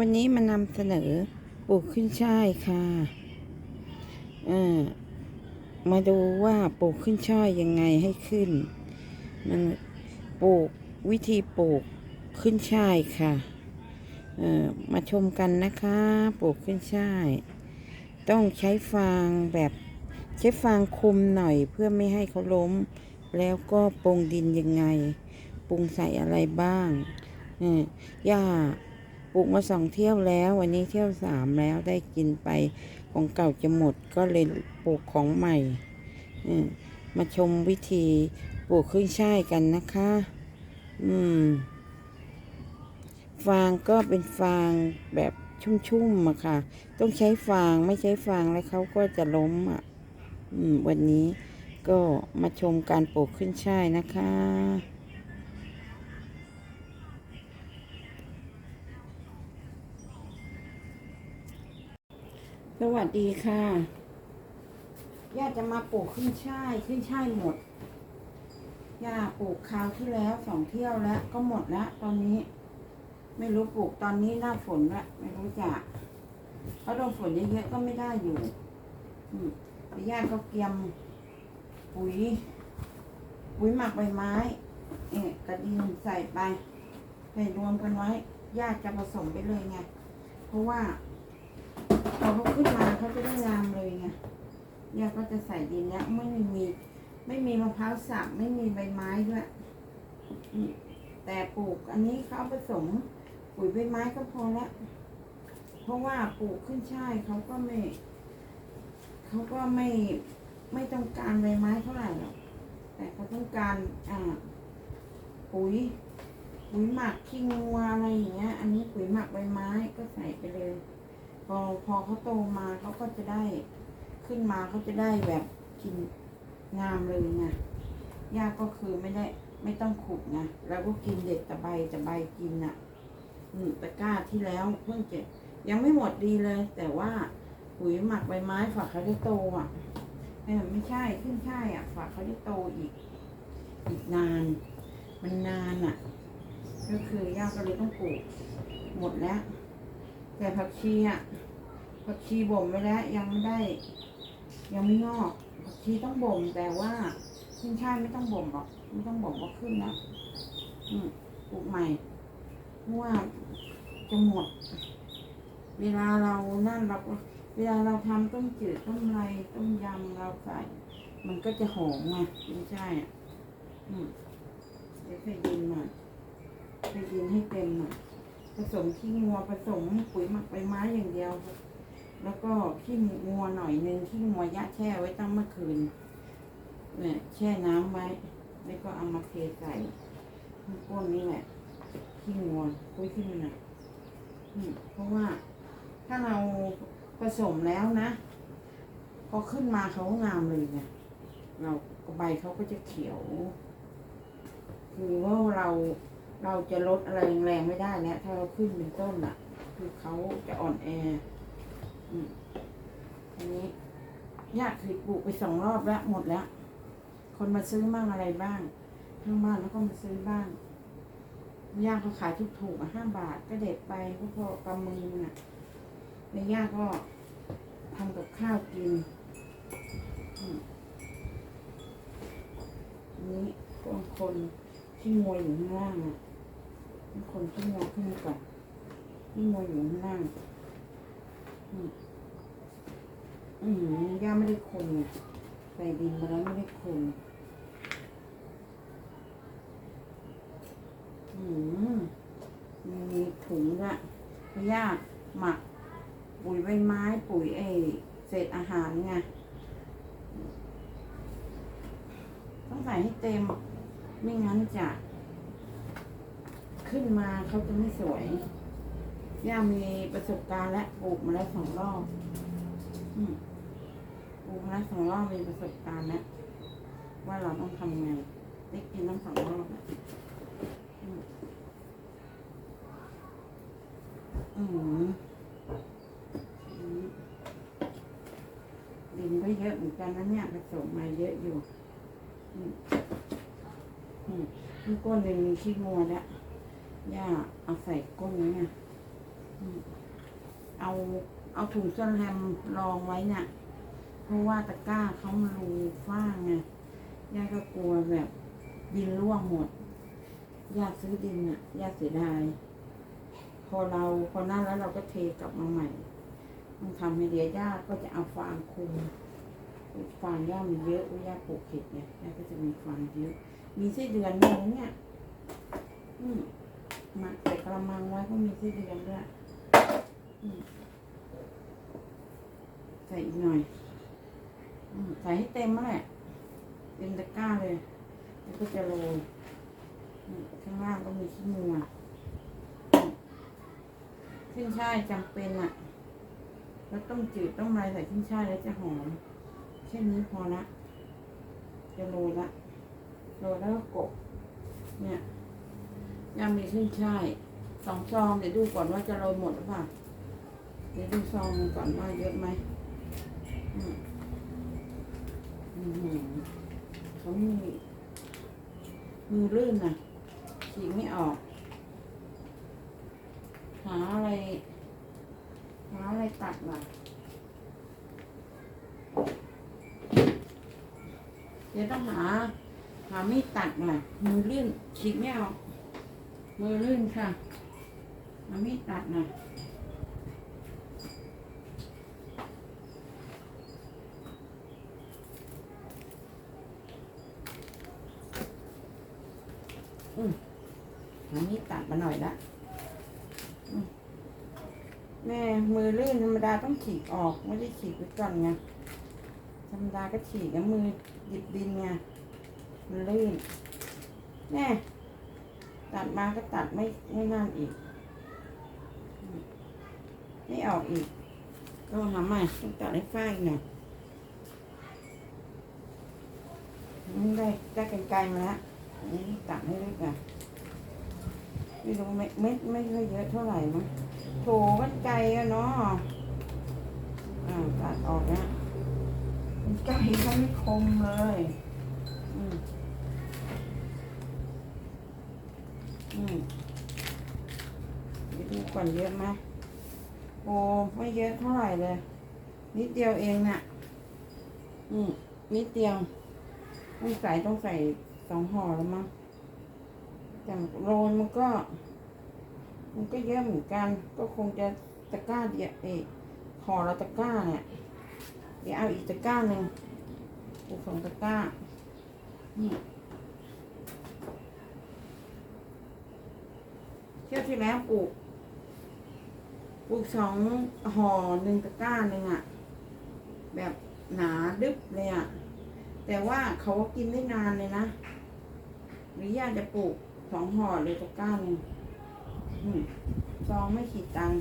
วันนี้มานำเสนอปลูกขึ้นช่ายค่ะมาดูว่าปลูกขึ้นช่ายยังไงให้ขึ้น มันปลูกวิธีปลูกขึ้นช่ายค่ะเออมาชมกันนะคะ ปลูกขึ้นช่าย ต้องใช้ฟางแบบใช้ฟางคุมหน่อยเพื่อไม่ให้เขาล้ม แล้วก็ปรุงดินยังไง ปรุงใส่อะไรบ้างเออย่า ปลูกมาสองเที่ยวแล้ว วันนี้เที่ยวสามแล้วได้กินไปของเก่าจะหมดก็เลยปลูกของใหม่มาชมวิธีปลูกขึ้นช่ายกันนะคะ อืม ฟางก็เป็นฟางแบบชุ่มๆอะค่ะ ต้องใช้ฟางไม่ใช้ฟางแล้วเขาก็จะล้มอะ อืม วันนี้ก็มาชมการปลูกขึ้นช่ายนะคะ สวัสดีค่ะย่าจะมาปลูกขึ้นช่ายขึ้นช่ายหมดย่าปลูกคราวที่แล้วสองเที่ยวแล้วก็หมดแล้วตอนนี้ ไม่รู้ปลูกตอนนี้หน้าฝนละไม่รู้จะเพราะโดนฝนเยอะๆก็ไม่ได้อยู่อืมแต่ย่าก็เตรียมปุ๋ย ปุ๋ยหมักใบไม้ เอ๊ะกระดินใส่ไปใส่รวมกันไว้ย่าจะผสมไปเลยไง เพราะว่า พอเขาขึ้นมาเขาจะได้งามเลยไงย่าก็จะใส่ดินเนี้ยไม่มีไม่มีมะพร้าวสับไม่มีใบไม้ด้วยแต่ปลูกอันนี้เขาผสมปุ๋ยใบไม้ก็พอแล้วเพราะว่าปลูกขึ้นช่ายเขาก็ไม่เขาก็ไม่ไม่ต้องการใบไม้เท่าไหร่หรอกแต่เขาต้องการอ่าปุ๋ยปุ๋ยหมักขี้งัวอะไรอย่างเงี้ย อันนี้ปุ๋ยหมักใบไม้ก็ใส่ไปเลย พอพอเขาโตมาเขาก็จะได้ขึ้นมาเขาจะได้แบบกินงามเลยไงยากก็คือไม่ได้ไม่ต้องขุดไงแล้วก็กินเด็ดตะใบตะใบกินอะอืมตะกร้าที่แล้วเพิ่งเก็บยังไม่หมดดีเลย แต่ว่าปุ๋ยหมักใบไม้ฝากเขาได้โตอะเออไม่ใช่ขึ้นใช่อะฝากเขาได้โตอีก อีกนาน มันนานอะ ก็คือย่าก็เลยต้องปลูกหมดแล้ว แต่ผักชีอะ ผักชีบ่มไว้แล้วยังไม่ได้ ยังไม่งอกผักชีต้องบ่มแต่ว่าขึ้นช่ายไม่ต้องบ่มหรอกไม่ต้องบ่มก็ขึ้นแล้วอืมปลูกใหม่เพราะว่าจะหมด เวลาเรานั่นเราก็เวลาเราทำต้มจืดต้มอะไรต้มยำเราใส่ มันก็จะหอมไงไม่ใช่อะอืมเดี๋ยวใส่ดินหน่อยใส่ดินให้เต็มหน่อยผสมขี้งัวผสมปุ๋ยหมักใบไม้อย่างเดียว แล้วก็ขี้งัวหน่อยนึงขี้งัวยะแช่ไว้ตั้งเมื่อคืนเนี่ยแช่น้ำไว้ แล้วก็เอามาเทใส่พวกนี้แหละขี้งัวคุยขึ้นมาหน่อยอืมเพราะว่าถ้าเราผสมแล้วนะพอขึ้นมาเขางามเลยไงเราใบเขาก็จะเขียว คือว่าเราเราจะลดอะไรแรงๆไม่ได้แล้วถ้าเราขึ้นเป็นต้นอะ คือเขาจะอ่อนแอ อันนี้ยากคือปลูกไปสองรอบแล้วหมดแล้ว คนมาซื้อบ้างอะไรบ้างข้างบ้านแล้วก็มาซื้อบ้างย่าเขาขายถูกๆอะห้าบาทก็เด็ดไปก็พอกำมือน่ะในย่าก็ทำกับข้าวกินอันนี้ก็คนที่งวยอยู่ข้างล่างอะคนที่งวยขึ้นก่อนที่งวยอยู่ข้างล่าง อืมย่าไม่ได้คนใส่ดินมาแล้วไม่ได้คนอืมมีถุงละย่าหมัก ปุ๋ยใบไม้ปุ๋ยไอเศษอาหารไงต้องใส่ให้เต็ม ไม่งั้นจะ ขึ้นมาเขาจะไม่สวย ย่ามีประสบการณ์และปลูกมาแล้วสองรอบปลูกมาแล้วสองรอบมีประสบการณ์แล้วว่าเราต้องทำไงได้กินทั้งสองรอบแล้วอืมดินก็เยอะเหมือนกันนะเนี่ยผสมมาเยอะอยู่อืมอืมก้นหนึ่งมีขี้งัวแล้วย่าเอาใส่ก้นนี้ไง เอาเอาถุงสแลมรองไว้เนี่ยเพราะว่าตะกร้าเขามารูฟ้าไงย่าก็กลัวแบบดินร่วงหมดย่าซื้อดินอะย่าเสียดาย พอเราพอหนั่นแล้วเราก็เทกลับมาใหม่ต้องทำให้เดียย่าก็จะเอาฟางคุมฟางย่ามีเยอะว่าย่าปลูกเห็ดเนี่ยย่าก็จะมีฟางเยอะ มีไส้เดือนด้วยนะเนี่ย อืมมักใส่กระมังไว้ก็มีไส้เดือนด้วย ใส่อีกหน่อยอใส่ให้เต็มแหละเต็มตะกร้าเลย แล้วก็จะโรยข้างล่างก็มีขี้งัวอืมขึ้นช่ายจำเป็นอะแล้วต้มจืดต้อะไรใส่ขึ้นช่ายแล้วจะหอมแค่นี้พอละจะโรยละโรยแล้วก็กบเนี่ยยังมีขึ้นช่ายสองซองเดี๋ยวดูก่อนว่าจะโรยหมดหรือเปล่า ดี๋ยวดูซองก่อนว่าเยอะไหมอืมอืมเขามีมือลื่นนะฉีกไม่ออก หาอะไร หาอะไรตัดล่ะ เดี๋ยวต้องหา หาไม่ตัดหน่อยมือลื่นฉีกไม่ออก มือลื่นค่ะหาไม่ตัดน่อยอืม หาไม่ตัดมาหน่อยละแม่มือลื่นธรรมดาต้องฉีกออกไม่ได้ฉีกไว้ก่อนไงธรรมดาก็ฉีกแล้วมือหยิบดินไงมันลื่นแน่ตัดมาก็ตัดไม่ไม่นั่นอีก ไม่ออกอีก ก็หาใหม่ต้องตัดให้ฝ้ายหน่อยได้ได้กันไกลมาแล้วนี่ตัดให้ด้วยกัน ไม่รู้เม็ดเม็ดไม่ค่อยเยอะเท่าไหร่มั้งโถกันไกลอะเนาะอ่าตัดออกแล้วกันไกลก็ไม่คมเลยอืมอืมเดี๋ยวดูก่อนเยอะไหมโอ้ไม่เยอะเท่าไหร่เลย นิดเดียวเองน่ะ อืมนิดเดียวต้องใส่ต้องใส่สองห่อแล้วมั้ง แต่างโรยมันก็ มันก็เยอะเหมือนกัน ก็คงจะตะกร้าเดียวเอกห่อละตะกร้าเนี่ยเดี๋ยวเอาอีกตะกร้าหนึ่งปลูกสองตะกร้า นี่เที่ยวที่แล้วปลูกปลูกสองห่อหนึ่งตะกร้าหนึ่งอะแบบหนาดึบเลยอะแต่ว่าเขาก็กินได้นานเลยนะหรืออยากจะปลูก สองห่อเลยตะกร้าหนึ่งซองไม่ขีดตังค์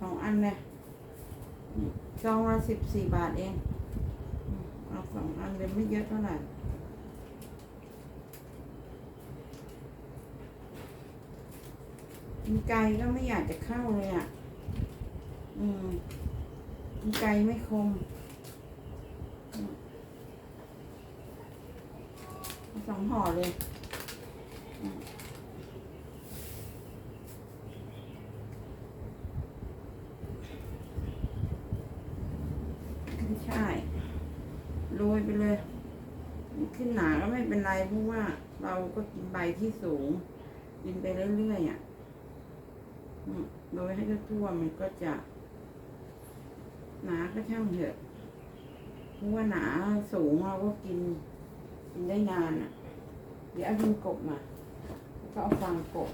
สองอันเลยซองละสิบสี่บาทเองเอาสองอันเลยไม่เยอะเท่าไหร่มีไกลก็ไม่อยากจะเข้าเลยอะ อืมมีไกลไม่คมสองห่อเลยอืมไม่ใช่ โรยไปเลย ขึ้นหนาก็ไม่เป็นไรเพราะว่าเราก็กินใบที่สูง กินไปเรื่อยๆอะโดยให้ทั่วๆมันก็จะ หนาก็ช่างเถอะเพราะว่าหนาสูงเราก็กิน กินได้นานอะ เดี๋ยวเอาดินกบมาก็เอาฟางกบ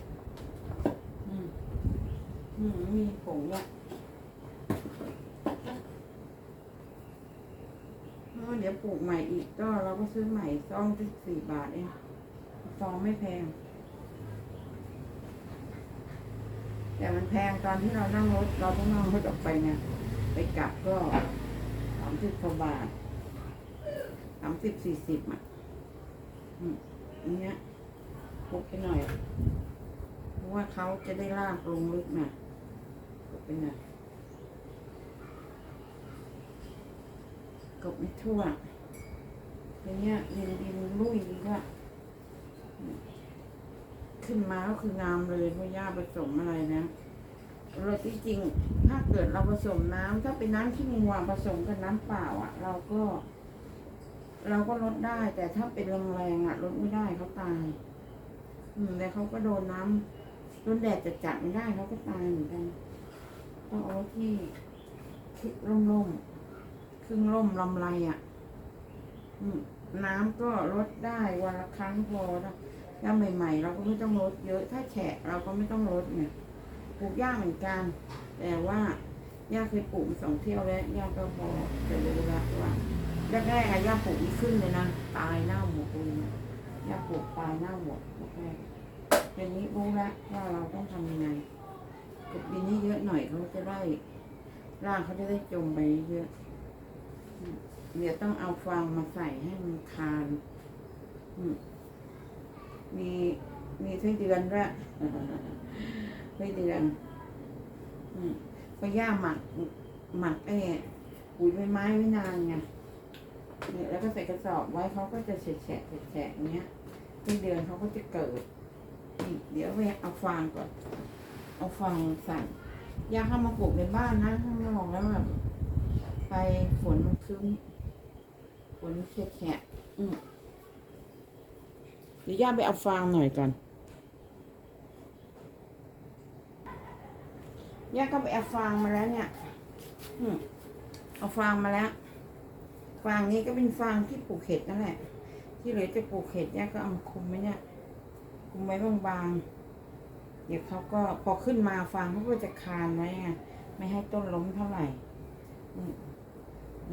อืม อืม มีผงด้วย เพราะว่าเดี๋ยวปลูกใหม่อีกก็เราก็ซื้อใหม่ซองที่สี่บาทเองซองไม่แพง แต่มันแพงตอนที่เรานั่งรถเราต้องนั่งรถออกไปเนี่ยไปกลับก็สามสิบกว่าบาทสามสิบสี่สิบอะอันเนี้ยพกไปหน่อย เพราะว่าเขาจะได้ลากลงลึกน่ะกไปหน่อยก บไม่ทั่วทีเนี้ยดินดินลุยดีก็ขึ้นมาก็คืองามเลยเพราะย่าผสมอะไรนะเราที่จริงถ้าเกิดเราผสมน้ำถ้าเป็นน้ำที่มีวางผสมกับน้ำเปล่าอะ เราก็ เราก็ลดได้ แต่ถ้าเป็นแรงๆอะลดไม่ได้เขาตาย อืมแต่เขาก็โดนน้ำโดนแดดจัดๆไม่ได้เขาก็ตายเหมือนกันต้องเอาที่ที่ร่มๆ ครึ่งร่มลำไรอะน้ำก็ลดได้วันละครั้งพอถ้าใหม่ๆ เราก็ไม่ต้องลดเยอะ ถ้าแฉะเราก็ไม่ต้องลดเนี่ยปลูกยาเหมือนกัน แต่ว่าย่าเคยปลูกสองเที่ยวแล้วย่าก็พอจะรู้ล้วว่าแรกๆอะย่าปลูกขึ้นเลยนะตายเน่าหมดเลยนะย่าปลูกตายเน่าหมดแรกๆเดี๋ยวนี้รู้แล้วว่าเราต้องทำยังไงกดดินให้เยอะหน่อยเขาจะได้รากเขาจะได้จมไปเยอะ เดี๋ยวต้องเอาฟางมาใส่ให้มันคานมีมีไส้เดือนด้วยไส้เดือนก็ย่าหมักหมักไอ้ปุ๋ยใบไม้ไว้นานไงเนี่ยแล้วก็ใส่กระสอบไว้เขาก็จะแฉะแฉะแฉะอย่างเงี้ยไส้เดือนเขาก็จะเกิดเดี๋ยวไปเอาฟางก่อน เอาฟางใส่ยาเข้ามาปลูกในบ้านนะข้างนอกแล้วแบบ ไปฝนมันครึ้มฝนแฉะๆอืมเดี๋ยวย่าไปเอาฟางหน่อยก่อนย่าก็ไปเอาฟางมาแล้วเนี่ยอืมเอาฟางมาแล้ว ฟางนี้ก็เป็นฟางที่ปลูกเห็ดนั่นแหละ ที่เหลือจะปลูกเห็ดย่าก็เอามาคุมไว้เนี่ย คุมไว้บางๆ เดี๋ยวเขาก็พอขึ้นมาฟางเขาก็จะคานไว้ไง ไม่ให้ต้นล้มเท่าไหร่ อืม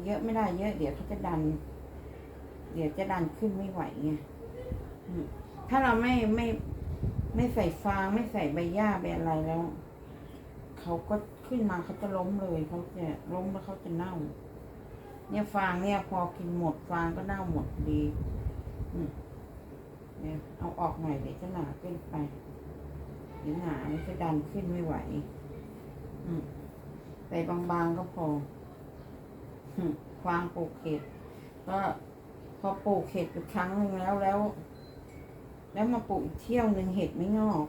เยอะไม่ได้เยอะ เดี๋ยวเขาจะดัน เดี๋ยวจะดันขึ้นไม่ไหวไงถ้าเราไม่ไม่ไม่ใส่ฟางไม่ใส่ใบหญ้าใบอะไรแล้วเขาก็ขึ้นมาเขาจะล้มเลยเขาจะล้มแล้วเขาจะเน่า เนี่ยฟางเนี่ยพอกินหมดฟางก็เน่าหมดดีเนี่ยเอาออกหน่อยเดี๋ยวจะหนาขึ้นไปเดี๋ยวหนาจะดันขึ้นไม่ไหว อืมใส่บางๆก็พอ อืมฟางปลูกเห็ดก็พอปลูกเห็ดไปครั้งหนึ่งแล้วแล้ว แล้วมาปลูกอีกเที่ยวหนึ่งเห็ดไม่งอก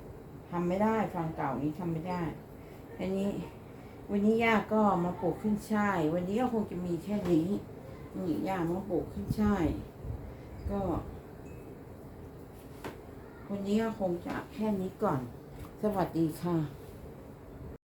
ทำไม่ได้ฟางเก่านี้ทำไม่ได้อันนี้ วันนี้ย่าก็มาปลูกขึ้นช่าย วันนี้ก็คงจะมีแค่นี้นี่ย่ามาปลูกขึ้นช่ายก็วันนี้ก็คงจะแค่นี้ก่อน สวัสดีค่ะ